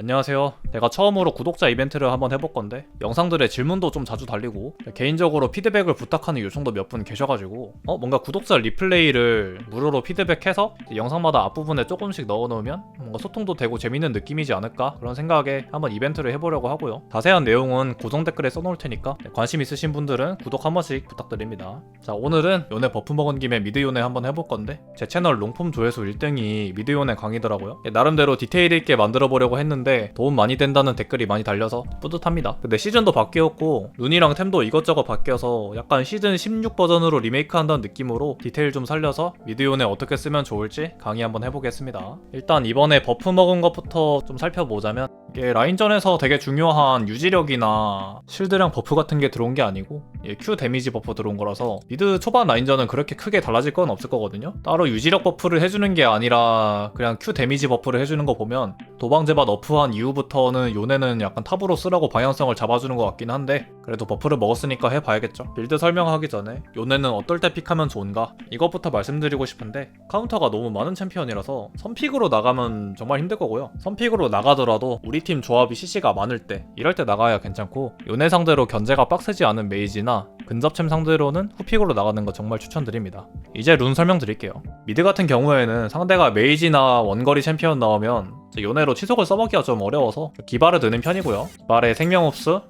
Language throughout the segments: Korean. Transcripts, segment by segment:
안녕하세요. 내가 처음으로 구독자 이벤트를 한번 해볼 건데 영상들의 질문도 좀 자주 달리고 개인적으로 피드백을 부탁하는 요청도 몇 분 계셔가지고 어 뭔가 구독자 리플레이를 무료로 피드백해서 영상마다 앞부분에 조금씩 넣어놓으면 뭔가 소통도 되고 재밌는 느낌이지 않을까 그런 생각에 한번 이벤트를 해보려고 하고요. 자세한 내용은 고정 댓글에 써놓을 테니까 관심 있으신 분들은 구독 한 번씩 부탁드립니다. 자 오늘은 요네 버프 먹은 김에 미드 요네 한번 해볼 건데 제 채널 롱폼 조회수 1등이 미드 요네 강이더라고요. 나름대로 디테일 있게 만들어 보려고 했는데 도움 많이 된다는 댓글이 많이 달려서 뿌듯합니다. 근데 시즌도 바뀌었고 룬이랑 템도 이것저것 바뀌어서 약간 시즌 16 버전으로 리메이크한다는 느낌으로 디테일 좀 살려서 미드 요네 어떻게 쓰면 좋을지 강의 한번 해보겠습니다. 일단 이번에 버프 먹은 것부터 좀 살펴보자면 이게 라인전에서 되게 중요한 유지력이나 실드량 버프 같은 게 들어온 게 아니고 예, Q 데미지 버프 들어온 거라서 미드 초반 라인전은 그렇게 크게 달라질 건 없을 거거든요. 따로 유지력 버프를 해주는 게 아니라 그냥 Q 데미지 버프를 해주는 거 보면 도방제바 너프한 이후부터는 요네는 약간 탑으로 쓰라고 방향성을 잡아주는 것 같긴 한데 그래도 버프를 먹었으니까 해봐야겠죠. 빌드 설명하기 전에 요네는 어떨 때 픽하면 좋은가 이것부터 말씀드리고 싶은데 카운터가 너무 많은 챔피언이라서 선픽으로 나가면 정말 힘들 거고요. 선픽으로 나가더라도 우리 팀 조합이 CC가 많을 때 이럴 때 나가야 괜찮고 요네 상대로 견제가 빡세지 않은 메이지나 근접챔 상대로는 후픽으로 나가는 거 정말 추천드립니다. 이제 룬 설명드릴게요. 미드 같은 경우에는 상대가 메이지나 원거리 챔피언 나오면 요네로 치속을 써먹기가 좀 어려워서 기발을 드는 편이고요. 기발에 생명흡수,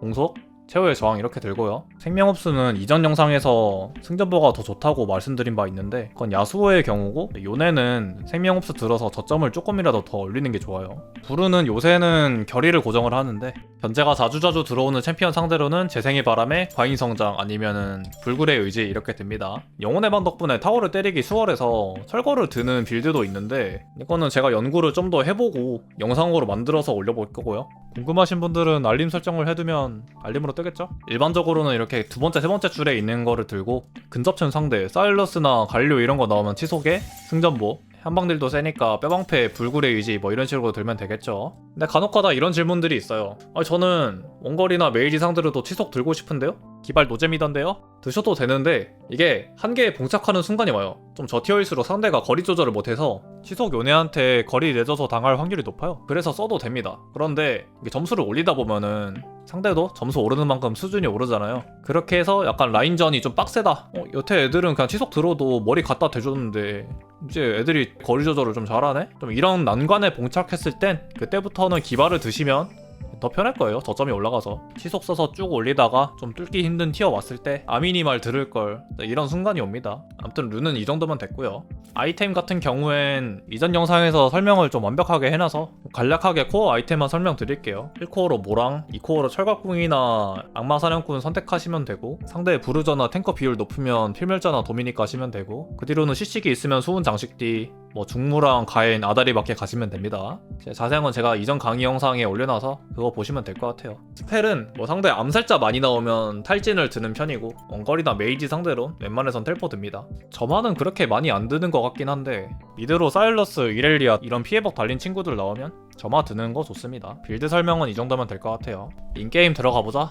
공속, 최후의 저항 이렇게 들고요. 생명흡수는 이전 영상에서 승전보가 더 좋다고 말씀드린 바 있는데 그건 야수호의 경우고 요네는 생명흡수 들어서 저점을 조금이라도 더 올리는 게 좋아요. 부르는 요새는 결의를 고정을 하는데 견제가 자주자주 들어오는 챔피언 상대로는 재생의 바람에 과잉성장 아니면은 불굴의 의지 이렇게 됩니다. 영혼의 방 덕분에 타워를 때리기 수월해서 철거를 드는 빌드도 있는데 이거는 제가 연구를 좀 더 해보고 영상으로 만들어서 올려볼 거고요. 궁금하신 분들은 알림 설정을 해두면 알림으로 뜨겠죠? 일반적으로는 이렇게 두 번째, 세 번째 줄에 있는 거를 들고 근접chen 상대 사일러스나 갈료 이런 거 나오면 치속에 승전보 한방들도 세니까 뼈방패 불굴의 의지 뭐 이런 식으로 들면 되겠죠. 근데 간혹가다 이런 질문들이 있어요. 아 저는 원거리나 메이지 상대로도 치속 들고 싶은데요? 기발 노잼이던데요? 드셔도 되는데 이게 한계에 봉착하는 순간이 와요. 좀 저티어일수록 상대가 거리 조절을 못해서 치속 요네한테 거리 내줘서 당할 확률이 높아요. 그래서 써도 됩니다. 그런데 점수를 올리다 보면은 상대도 점수 오르는 만큼 수준이 오르잖아요. 그렇게 해서 약간 라인전이 좀 빡세다. 어, 여태 애들은 그냥 치속 들어도 머리 갖다 대줬는데 이제 애들이 거리 조절을 좀 잘하네? 좀 이런 난관에 봉착했을 땐 그때부터는 기발을 드시면 더 편할 거예요. 저점이 올라가서 치속 써서 쭉 올리다가 좀 뚫기 힘든 티어 왔을 때 아미니 말 들을 걸 이런 순간이 옵니다. 아무튼 룬은 이 정도면 됐고요. 아이템 같은 경우엔 이전 영상에서 설명을 좀 완벽하게 해놔서 간략하게 코어 아이템만 설명드릴게요. 1코어로 모랑, 2코어로 철갑궁이나 악마 사냥꾼 선택하시면 되고 상대의 부르저나 탱커 비율 높으면 필멸자나 도미닉 가시면 되고 그 뒤로는 CC기 있으면 수훈 장식띠 뭐 중무랑 가엔 아다리밖에 가시면 됩니다. 제 자세한 건 제가 이전 강의 영상에 올려놔서 그거 보시면 될 것 같아요. 스펠은 뭐 상대 암살자 많이 나오면 탈진을 드는 편이고 원거리나 메이지 상대로 웬만해선 텔포 듭니다. 저만은 그렇게 많이 안 드는 것 같긴 한데 미드로 사일러스, 이렐리아 이런 피해복 달린 친구들 나오면 저마 드는 거 좋습니다. 빌드 설명은 이 정도면 될 것 같아요. 인게임 들어가 보자.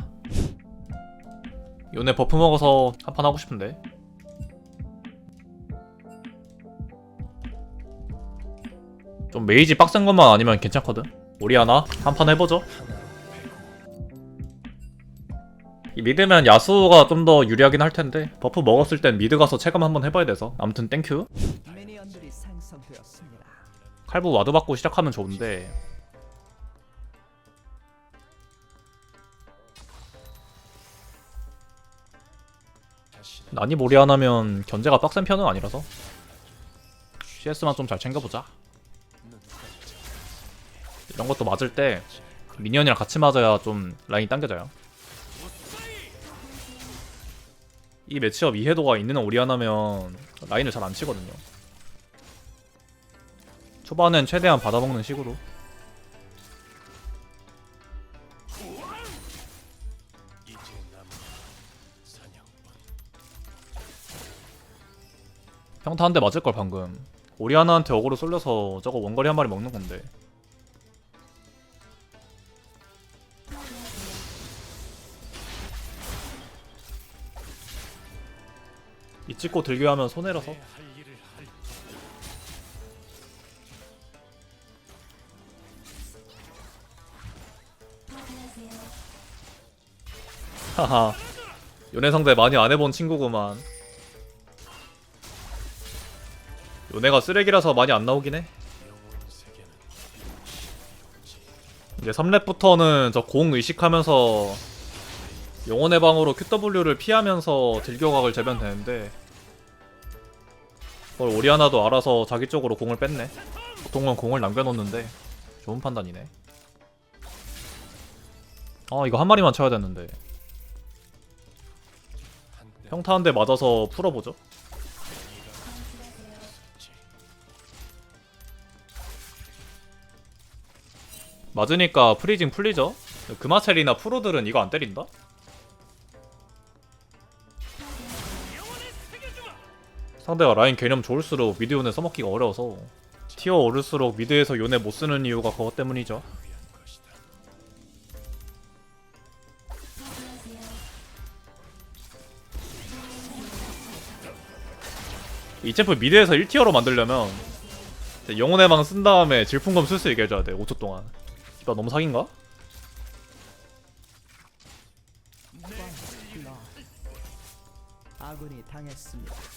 요네 버프 먹어서 한 판 하고 싶은데 좀 메이지 빡센 것만 아니면 괜찮거든. 우리 하나 한 판 해보죠. 이 미드면 야수가 좀 더 유리하긴 할 텐데 버프 먹었을 땐 미드 가서 체감 한번 해봐야 돼서 아무튼 땡큐. 칼부 와드 받고 시작하면 좋은데 난이 모리 하나면 견제가 빡센 편은 아니라서 CS만 좀 잘 챙겨보자 이런 것도 맞을 때 미니언이랑 같이 맞아야 좀 라인이 당겨져요. 이 매치업 이해도가 있는 오리아나면 라인을 잘 안 치거든요. 초반엔 최대한 받아먹는 식으로. 평타 한 대 맞을 걸 방금. 오리아나한테 어그로 쏠려서 저거 원거리 한 마리 먹는 건데 이 찍고 들교하면 손해라서. 하하. 연애 상대 많이 안 해본 친구구만. 연애가 쓰레기라서 많이 안 나오긴 해. 이제 3렙부터는 저 공 의식하면서 영혼의 방으로 QW를 피하면서 딜교각을 재면 되는데 그걸 오리아나도 알아서 자기 쪽으로 공을 뺐네. 보통은 공을 남겨놓는데 좋은 판단이네. 아 이거 한 마리만 쳐야 되는데. 평타 한 대 맞아서 풀어보죠. 맞으니까 프리징 풀리죠? 그마첼이나 프로들은 이거 안 때린다? 상대가 라인 개념 좋을수록 미드 요네 써먹기가 어려워서 티어 오를수록 미드에서 요네 못 쓰는 이유가 그것 때문이죠 이 챔프 미드에서 1티어로 만들려면 영혼의 방쓴 다음에 질풍검 쓸 수 있게 해줘야 돼 5초 동안 이거 너무 사기인가? 아군이 당했습니다.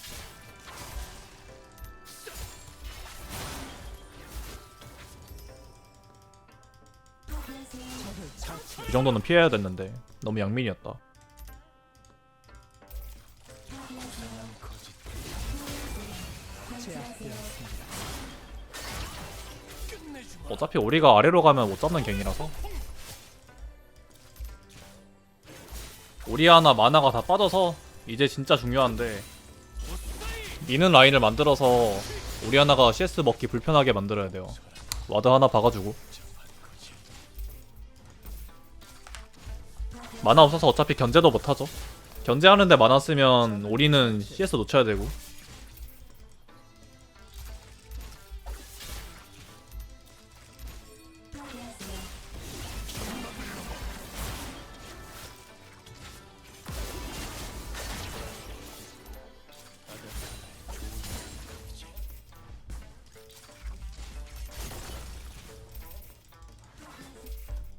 이 정도는 피해야 됐는데 너무 양민이었다. 어차피 우리가 아래로 가면 못 잡는 갱이라서. 오리아나 마나가 다 빠져서 이제 진짜 중요한데 미는 라인을 만들어서 오리아나가 CS 먹기 불편하게 만들어야 돼요. 와드 하나 박아주고 마나 없어서 어차피 견제도 못하죠. 견제하는데 마나 쓰면 우리는 CS 놓쳐야 되고.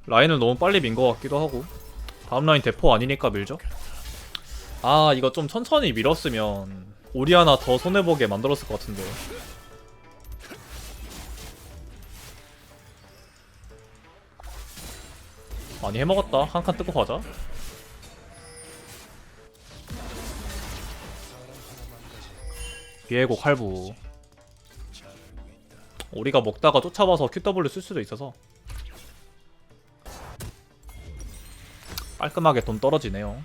라인을 너무 빨리 민 것 같기도 하고 다음 라인 대포 아니니까 밀죠? 아 이거 좀 천천히 밀었으면 오리아나 더 손해보게 만들었을 것 같은데. 많이 해먹었다. 한칸 뜯고 가자. 비에고 칼부. 우리가 먹다가 쫓아와서 QW 쓸 수도 있어서 깔끔하게 돈 떨어지네요.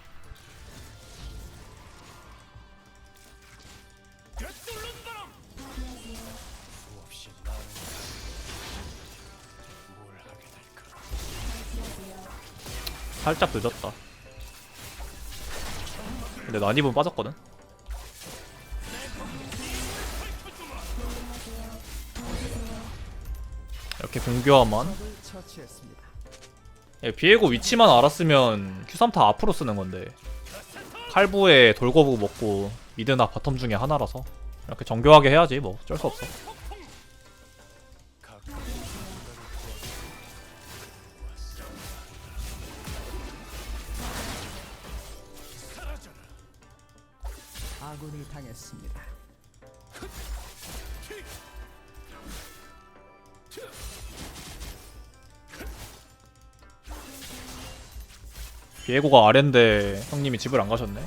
살짝 늦었다. 근데 난입은 빠졌거든. 이렇게 공교화만. 예, 비에고 위치만 알았으면 Q3타 앞으로 쓰는 건데 칼부에 돌거부 먹고 미드나 바텀 중에 하나라서 이렇게 정교하게 해야지 뭐 어쩔 수 없어 아군이 당했습니다. 비에고가 아랜데 형님이 집을 안 가셨네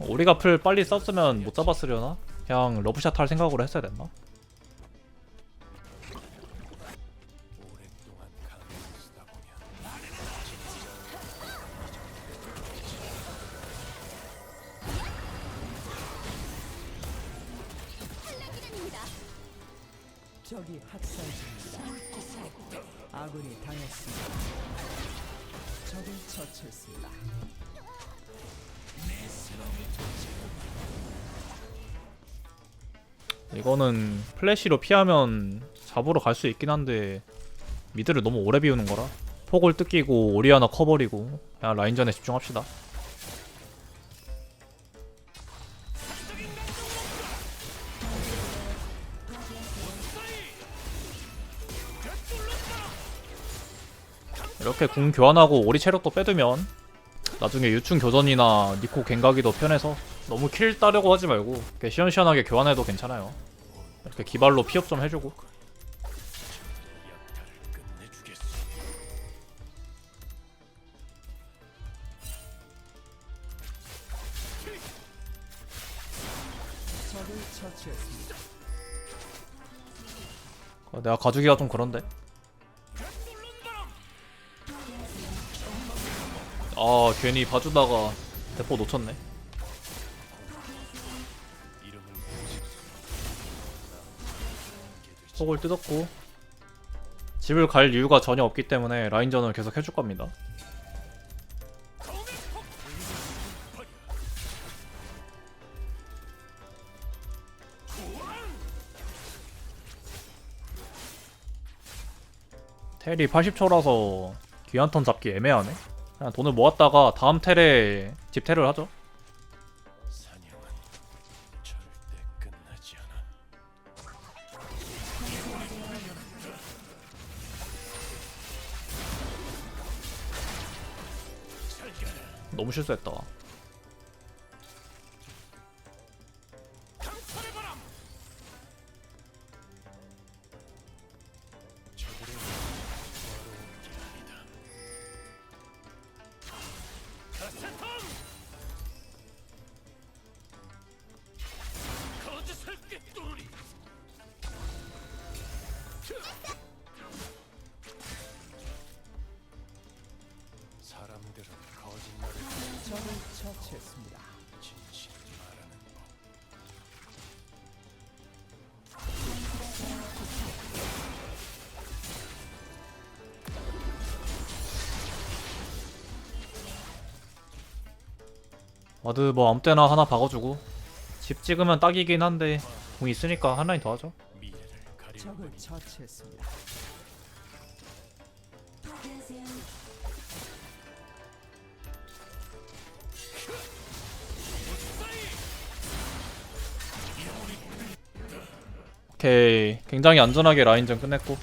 우리가 풀 빨리 썼으면 못 잡았으려나? 그냥 러브샷 할 생각으로 했어야 됐나? 이거는 플래시로 피하면 잡으러 갈 수 있긴 한데 미드를 너무 오래 비우는 거라 폭을 뜯기고 오리아나 커버리고 그냥 라인전에 집중합시다. 이렇게 궁 교환하고 오리 체력도 빼두면 나중에 유충 교전이나 니코 갱각이 더 편해서 너무 킬 따려고 하지 말고 이렇게 시원시원하게 교환해도 괜찮아요. 이렇게 기발로 피업 좀 해주고. 어, 내가 가주기가 좀 그런데. 아 괜히 봐주다가 대포 놓쳤네 속을 뜯었고 집을 갈 이유가 전혀 없기 때문에 라인전을 계속 해줄 겁니다. 텔이 80초라서 귀한 턴 잡기 애매하네. 그냥 돈을 모았다가 다음 텔에 집텔을 하죠 너무 실수했다 와드 뭐 아무 때나 하나 박아주고 집 찍으면 딱이긴 한데 공 있으니까 한 라인 더 하죠. 오케이 굉장히 안전하게 라인전 끝냈고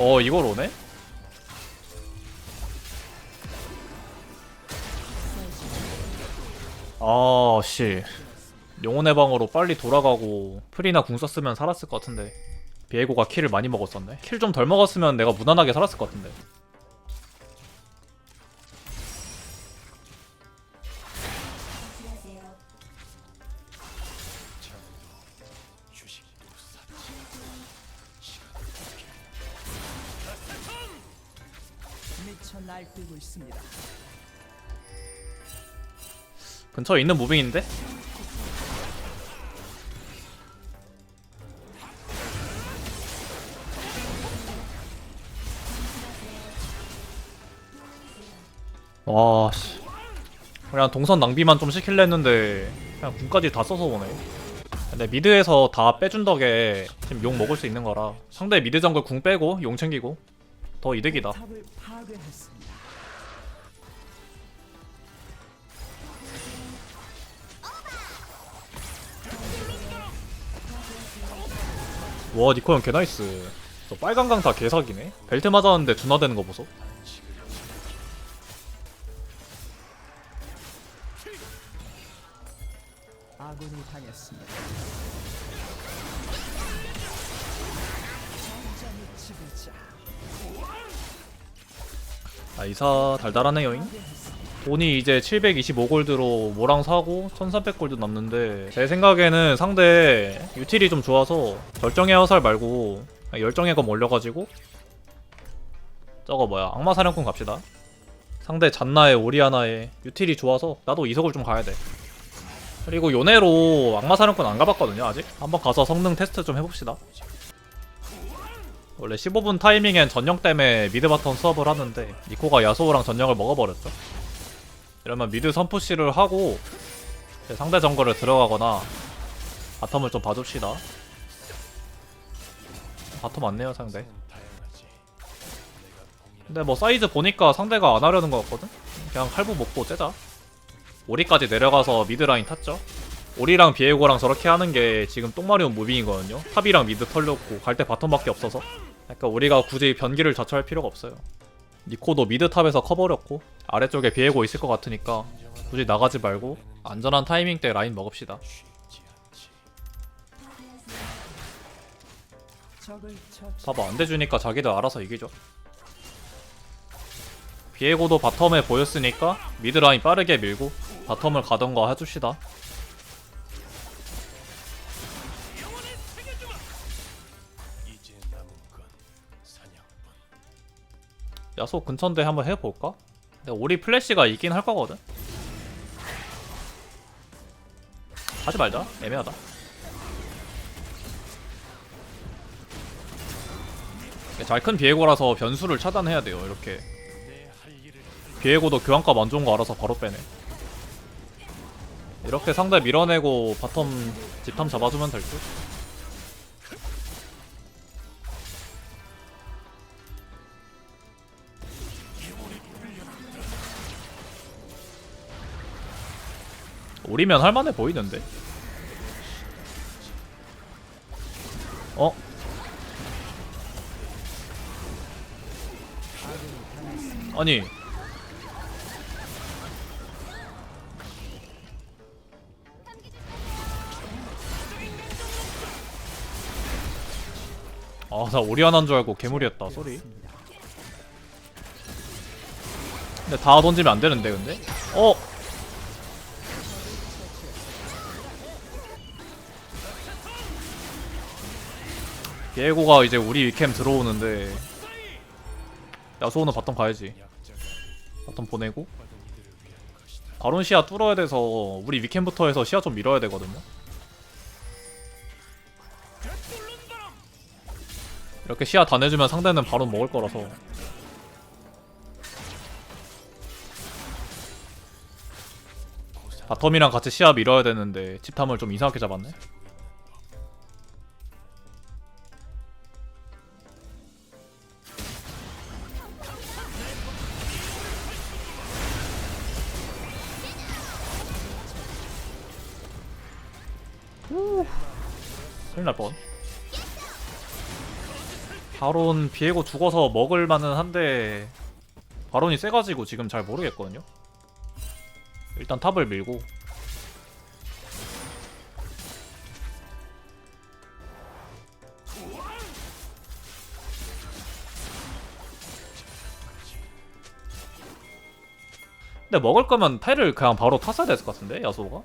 어 이걸 오네? 아씨. 영혼의 방으로 빨리 돌아가고 프리나 궁 썼으면 살았을 것 같은데. 비에고가 킬을 많이 먹었었네. 킬 좀 덜 먹었으면 내가 무난하게 살았을 것 같은데 미쳐 날뛰고 있습니다. 근처에 있는 무빙인데? 와, 씨. 그냥 동선 낭비만 좀 시킬려 했는데, 그냥 군까지 다 써서 오네. 근데 미드에서 다 빼준 덕에 지금 용 먹을 수 있는 거라. 상대 미드 정글 궁 빼고 용 챙기고 더 이득이다. 와, 니코 형 개 나이스. 저 빨간 강 다 개사기네. 벨트 맞았는데 둔화되는 거 보소. 아군이 당했습니다. 전장의 지배자 아, 이사 달달하네요잉. 돈이 이제 725골드로 뭐랑 사고 1300골드 남는데 제 생각에는 상대 유틸이 좀 좋아서 결정의 화살 말고 열정의 검 올려가지고 저거 뭐야 악마 사냥꾼 갑시다 상대 잔나에 오리아나에 유틸이 좋아서 나도 이석을 좀 가야 돼. 그리고 요네로 악마 사령꾼 안 가봤거든요 아직. 한번 가서 성능 테스트 좀 해봅시다. 원래 15분 타이밍엔 전령 때문에 미드 바텀 수업을 하는데 니코가 야소우랑 전령을 먹어버렸죠. 이러면 미드 선푸시를 하고 상대 정글을 들어가거나 바텀을 좀 봐줍시다. 바텀 맞네요 상대. 근데 뭐 사이즈 보니까 상대가 안 하려는 것 같거든? 그냥 칼부 먹고 째자 오리까지 내려가서 미드라인 탔죠 오리랑 비에고랑 저렇게 하는 게 지금 똥마리온 무빙이거든요 탑이랑 미드 털렸고 갈 때 바텀밖에 없어서 그러니까 우리가 굳이 변기를 자처할 필요가 없어요. 니코도 미드 탑에서 커버렸고 아래쪽에 비에고 있을 것 같으니까 굳이 나가지 말고 안전한 타이밍 때 라인 먹읍시다. 봐봐 안 돼주니까 자기들 알아서 이기죠. 비에고도 바텀에 보였으니까 미드 라인 빠르게 밀고 바텀을 가던가 해줍시다 야소 근처인데 한번 해볼까? 근데 오리 플래시가 있긴 할 거거든 하지 말자 애매하다 잘 큰 비에고라서 변수를 차단해야 돼요 이렇게 비에고도 교환값 안 좋은 거 알아서 바로 빼네. 이렇게 상대 밀어내고 바텀 집탐 잡아주면 될 듯. 우리면 할만해 보이는데. 어? 아니. 아나 오리아나인 줄 알고 괴물이었다. 쏘리. 근데 다 던지면 안 되는데 근데? 어 예고가 이제 우리 위캠 들어오는데 야소는 바텀 가야지 바텀 보내고. 바론 시야 뚫어야 돼서 우리 위캠부터 해서 시야 좀 밀어야 되거든요. 이렇게 시야 다 내주면 상대는 바론 먹을 거라서 바텀이랑 같이 시야 밀어야 되는데 집탐을 좀 이상하게 잡았네. 날 뻔. 바론 비에고 죽어서 먹을 만은 한데 바론이 세가지고 지금 잘 모르겠거든요. 일단 탑을 밀고 근데 먹을 거면 패를 그냥 바로 탔어야 됐을 것 같은데 야소가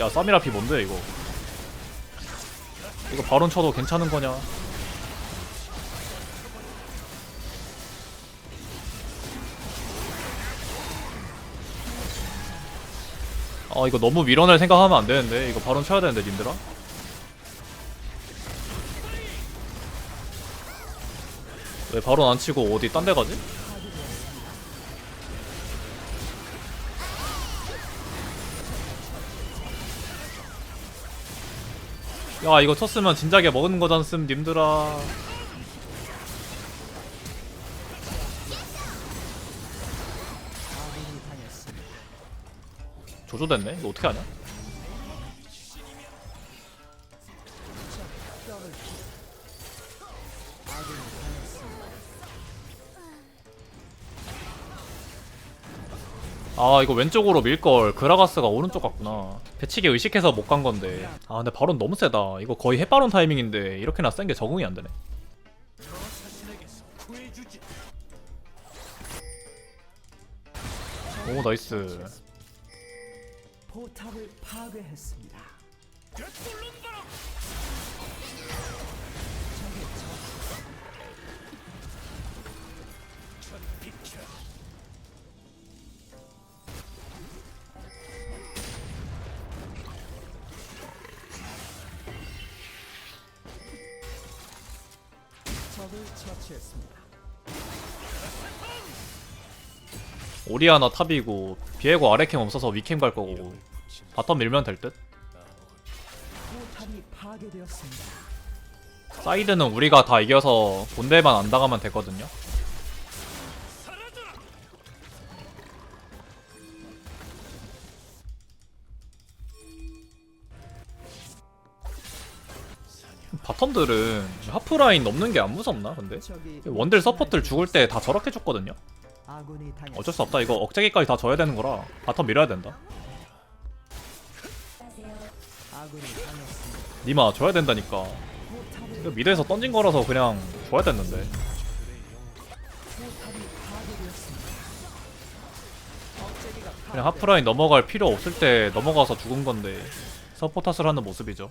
야 쌈이라피 뭔데 이거? 이거 바론 쳐도 괜찮은 거냐? 아 이거 너무 밀어낼 생각하면 안 되는데? 이거 바론 쳐야 되는데 님들아? 왜 바론 안 치고 어디 딴 데 가지? 야 이거 쳤으면 진작에 먹은 거잖음 님들아. 조조됐네? 이거 어떻게 하냐 아 이거 왼쪽으로 밀걸. 그라가스가 오른쪽 같구나. 배치기 의식해서 못 간 건데. 아 근데 바론 너무 세다. 이거 거의 해바론 타이밍인데 이렇게나 센 게 적응이 안 되네. 오 나이스. 포탑을 파괴했습니다. 적을 처치했습니다. 오리아나 탑이고 비에고 아래캠 없어서 위캠 갈 거고 바텀 밀면 될 듯? 포탑이 파괴되었습니다. 사이드는 우리가 다 이겨서 본대만 안 당하면 되거든요 바텀들은 하프라인 넘는 게 안 무섭나 근데? 원딜 서포트를 죽을 때 다 저렇게 죽거든요? 어쩔 수 없다 이거 억제기까지 다 져야 되는 거라 바텀 밀어야 된다. 니마 져야 된다니까 이거 미드에서 던진 거라서 그냥 줘야 됐는데 그냥 하프라인 넘어갈 필요 없을 때 넘어가서 죽은 건데 서포터스를 하는 모습이죠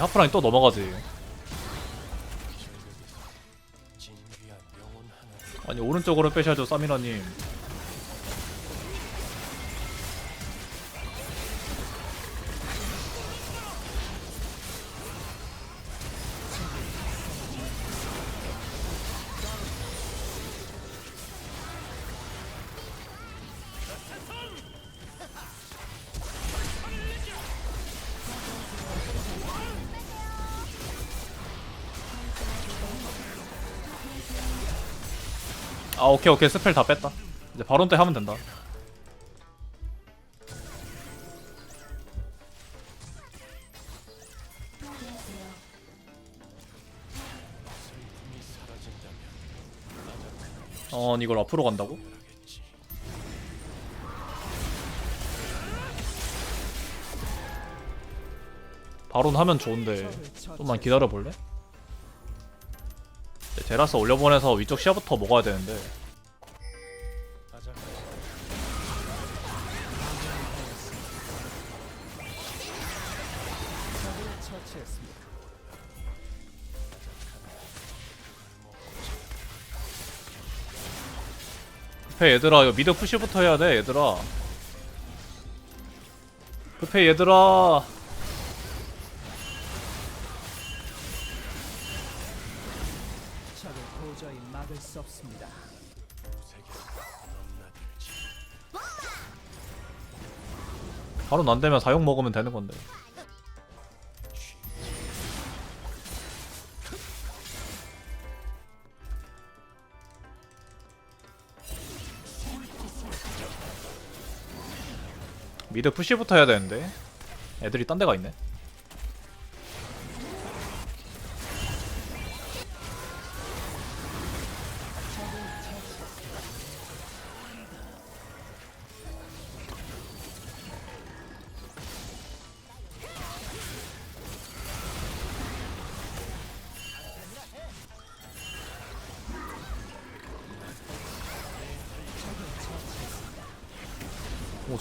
하프라인 또 넘어가지. 아니 오른쪽으로 빼셔야죠 사미라님 아 오케이 오케이 스펠 다 뺐다 이제 바론 때 하면 된다 어 이걸 앞으로 간다고? 바론 하면 좋은데. 좀만 기다려 볼래? 제라스 올려보내서 위쪽 시야부터 먹어야 되는데. 급해 얘들아 이거 미드 푸시부터 해야 돼 얘들아 급해 얘들아 바론 안 되면 사용 먹으면 되는 건데. 미드 푸시부터 해야 되는데. 애들이 딴 데가 있네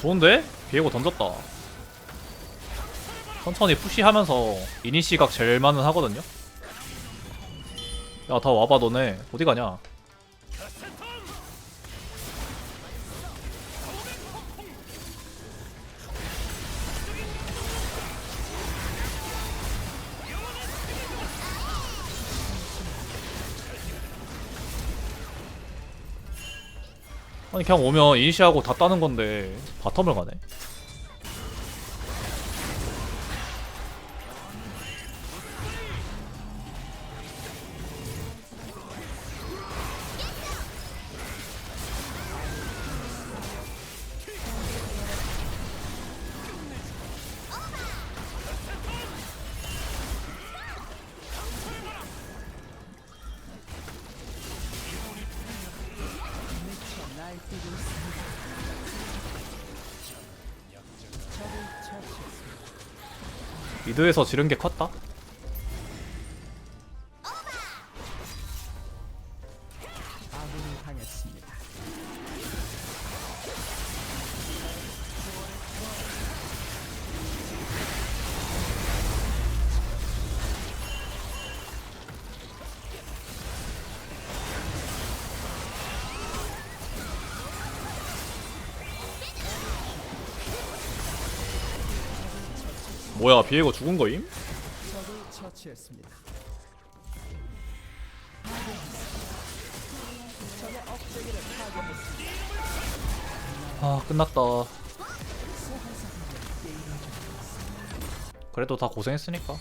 좋은데? 비에고 던졌다. 천천히 푸시하면서 이니시각 제일 많은 하거든요? 야 다 와봐 너네. 어디 가냐 아니 그냥 오면 이니시하고 다 따는 건데 바텀을 가네 미드에서 지른 게 컸다 뭐야 비에고 죽은 거임? 아 끝났다 그래도 다 고생했으니까